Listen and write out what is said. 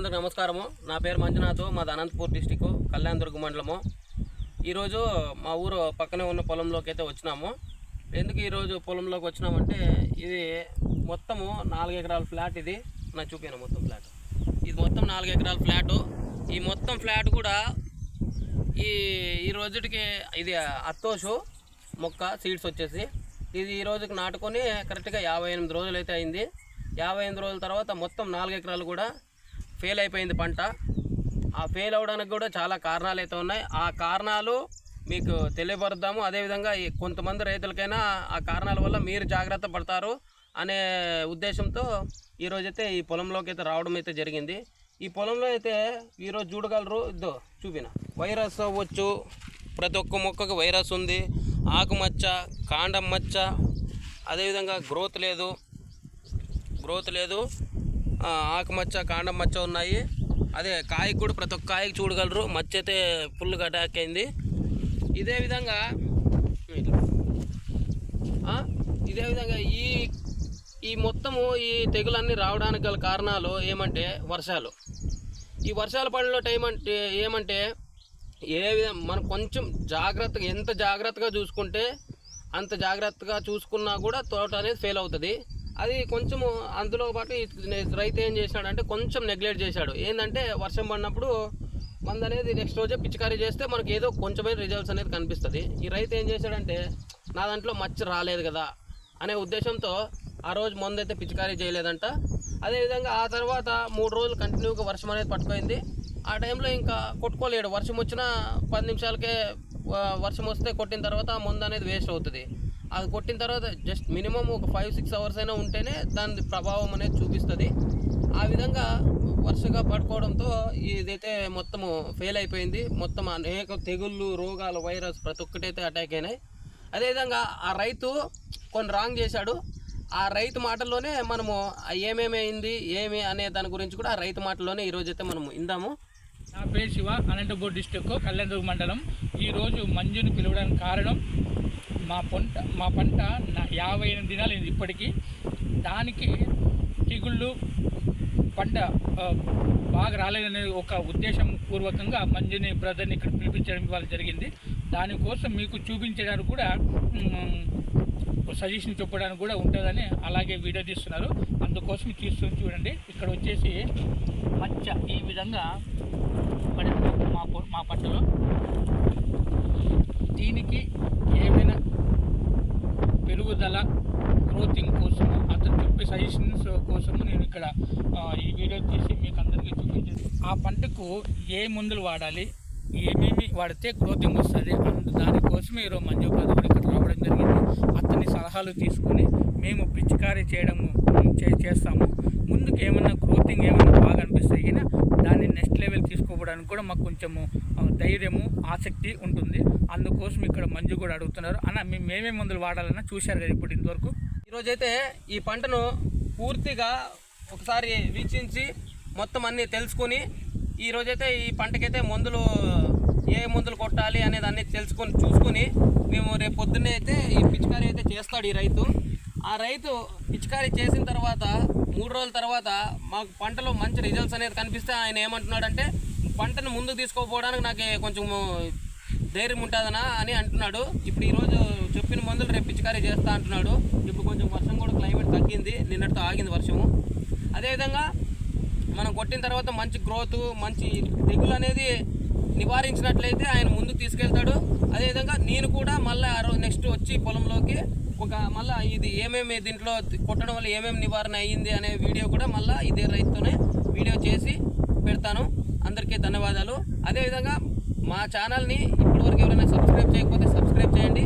రైతులందరికీ నమస్కారము. నా పేరు మంజునాథ్ మాది అనంతపూర్ డిస్టిక్ కళ్యాణదుర్గ మండలము. ఈరోజు మా ఊరు పక్కనే ఉన్న పొలంలోకి అయితే వచ్చినాము. ఎందుకు ఈరోజు పొలంలోకి వచ్చినామంటే ఇది మొత్తము నాలుగు ఎకరాల ఫ్లాట్ ఇది. నా చూపాను మొత్తం ఫ్లాట్. ఇది మొత్తం నాలుగు ఎకరాల ఫ్లాటు. ఈ మొత్తం ఫ్లాట్ కూడా ఈ ఈ రోజుకి ఇది అత్తోషు మొక్క సీడ్స్ వచ్చేసి. ఇది ఈ రోజుకి నాటుకొని కరెక్ట్గా యాభై ఎనిమిది రోజులు అయితే అయింది. యాభై ఎనిమిది రోజుల తర్వాత మొత్తం నాలుగు ఎకరాలు కూడా ఫెయిల్ అయిపోయింది పంట. ఆ ఫెయిల్ అవడానికి కూడా చాలా కారణాలు అయితే ఉన్నాయి. ఆ కారణాలు మీకు తెలియపరుద్దాము. అదేవిధంగా ఈ కొంతమంది రైతులకైనా ఆ కారణాల వల్ల మీరు జాగ్రత్త పడతారు అనే ఉద్దేశంతో ఈరోజైతే ఈ పొలంలోకి అయితే రావడం అయితే జరిగింది. ఈ పొలంలో అయితే ఈరోజు చూడగలరు. ఇద్దో చూపిన. వైరస్ అవ్వచ్చు. ప్రతి ఒక్క మొక్కకు వైరస్ ఉంది. ఆకుమచ్చ కాండం మచ్చ అదేవిధంగా గ్రోత్ లేదు. గ్రోత్ లేదు. ఆకుమచ్చ కాండం మచ్చ ఉన్నాయి. అదే కాయకు కూడా ప్రతి ఒక్క కాయకు చూడగలరు. మచ్చ అయితే ఫుల్గా అటాక్ అయింది. ఇదే విధంగా ఇదే విధంగా ఈ ఈ మొత్తము ఈ తెగులన్నీ రావడానికి గల కారణాలు ఏమంటే వర్షాలు. ఈ వర్షాల పడిన టైం అంటే ఏమంటే ఏ విధం మనం కొంచెం జాగ్రత్తగా ఎంత జాగ్రత్తగా చూసుకుంటే అంత జాగ్రత్తగా చూసుకున్నా కూడా తోట అనేది ఫెయిల్ అవుతుంది. అది కొంచెము అందులో పాటు రైతు ఏం చేశాడంటే కొంచెం నెగ్లెక్ట్ చేశాడు. ఏంటంటే వర్షం పడినప్పుడు మంద అనేది నెక్స్ట్ రోజే పిచికారీ చేస్తే మనకి ఏదో కొంచెమైన రిజల్ట్స్ అనేది కనిపిస్తుంది. ఈ రైతు ఏం చేశాడంటే నా దాంట్లో మచ్చ రాలేదు కదా అనే ఉద్దేశంతో ఆ రోజు మందు అయితే పిచికారీ చేయలేదంట. అదేవిధంగా ఆ తర్వాత మూడు రోజులు కంటిన్యూగా వర్షం అనేది పట్టుకోయింది ఆ టైంలో ఇంకా కొట్టుకోలేడు. వర్షం వచ్చినా పది నిమిషాలకే వర్షం వస్తే కొట్టిన తర్వాత ఆ మందు అనేది వేస్ట్ అవుతుంది. అది కొట్టిన తర్వాత జస్ట్ మినిమం ఒక ఫైవ్ సిక్స్ అవర్స్ అయినా ఉంటేనే దాని ప్రభావం అనేది చూపిస్తుంది. ఆ విధంగా వరుసగా పడుకోవడంతో ఇదైతే మొత్తము ఫెయిల్ అయిపోయింది. మొత్తం అనేక తెగుళ్ళు రోగాలు వైరస్ ప్రతి ఒక్కటైతే అటాక్ అయినాయి. అదేవిధంగా ఆ రైతు కొన్ని రాంగ్ చేశాడు. ఆ రైతు మాటల్లోనే మనము ఏమేమి అయింది ఏమి అనే దాని గురించి కూడా ఆ రైతు మాటల్లోనే ఈరోజైతే మనము ఇందాము నా పేరు శివ అనంతపూర్ డిస్టిక్ కళ్యాణదుర్గ మండలం. ఈరోజు మంజుని పిలవడానికి కారణం మా పంట మా పంట నా యాభై ఎనిమిది దినాలు ఇప్పటికీ. దానికి తెగుళ్ళు పంట బాగా రాలేదనే ఒక ఉద్దేశం పూర్వకంగా మంజుని బ్రదర్ని ఇక్కడ పిలిపించడం ఇవాళ జరిగింది. దానికోసం మీకు చూపించడానికి కూడా సజెషన్ చెప్పడానికి కూడా ఉంటుందని అలాగే వీడియో తీస్తున్నారు. అందుకోసం తీసుకుని చూడండి. ఇక్కడ వచ్చేసి మచ్చ ఈ విధంగా పడింది మా మా పంటలో. దీనికి ఏమైనా పెరుగుదల గ్రోతింగ్ కోసం అతను చెప్పే సజెషన్స్ కోసము నేను ఇక్కడ ఈ వీడియో తీసి మీకు అందరికీ చూపించాను. ఆ పంటకు ఏ మందులు వాడాలి ఏమేమి వాడితే గ్రోతింగ్ వస్తుంది అందు దానికోసమే ఈరోజు మంజు బ్రదర్ ఇక్కడ రావడం జరిగింది. అతని సలహాలు తీసుకొని మేము పిచ్చికారీ చేయడం చే- చేస్తాము. ముందుకు ఏమైనా గ్రోతింగ్ ఏమైనా బాగా అనిపిస్తే అయినా దాన్ని నెక్స్ట్ లెవెల్ తీసుకోవడానికి కూడా మాకు కొంచెము ధైర్యము ఆసక్తి ఉంటుంది. అందుకోసం ఇక్కడ మంజు కూడా అడుగుతున్నారు. అన్న మేము మేమే మందులు వాడాలన్నా చూశారు కదా ఇప్పుడు ఇంతవరకు? ఈరోజైతే ఈ పంటను పూర్తిగా ఒకసారి వీక్షించి మొత్తం అన్నీ తెలుసుకొని ఈరోజైతే ఈ పంటకైతే మందులు ఏ మందులు కొట్టాలి అనేది అన్నీ తెలుసుకొని చూసుకొని మేము రేపు పొద్దున్నే అయితే ఈ చేస్తాడు ఈ రైతు. ఆ రైతు పిచికారీ చేసిన తర్వాత మూడు రోజుల తర్వాత మాకు పంటలో మంచి రిజల్ట్స్ అనేది కనిపిస్తే ఆయన ఏమంటున్నాడంటే పంటను ముందుకు తీసుకోపోవడానికి నాకు కొంచెం ధైర్యం ఉంటుందనా అని అంటున్నాడు. ఇప్పుడు ఈరోజు చెప్పిన మందులు రేపు పిచికారీ చేస్తా అంటున్నాడు. ఇప్పుడు కొంచెం వర్షం కూడా క్లైమేట్ తగ్గింది. నిన్నటితో ఆగింది వర్షము. అదేవిధంగా మనం కొట్టిన తర్వాత మంచి గ్రోత్ మంచి తెగులు అనేది నివారించినట్లయితే ఆయన ముందుకు తీసుకెళ్తాడు. అదేవిధంగా నేను కూడా మళ్ళీ ఆ రోజు వచ్చి పొలంలోకి ఒక మళ్ళీ ఇది ఏమేమి దీంట్లో కొట్టడం వల్ల ఏమేమి నివారణ అయ్యింది అనే వీడియో కూడా మళ్ళీ ఇదే రైతుతోనే వీడియో చేసి పెడతాను. అందరికీ ధన్యవాదాలు. అదేవిధంగా మా ఛానల్ని ఇప్పటివరకు ఎవరైనా సబ్స్క్రైబ్ చేయకపోతే సబ్స్క్రైబ్ చేయండి.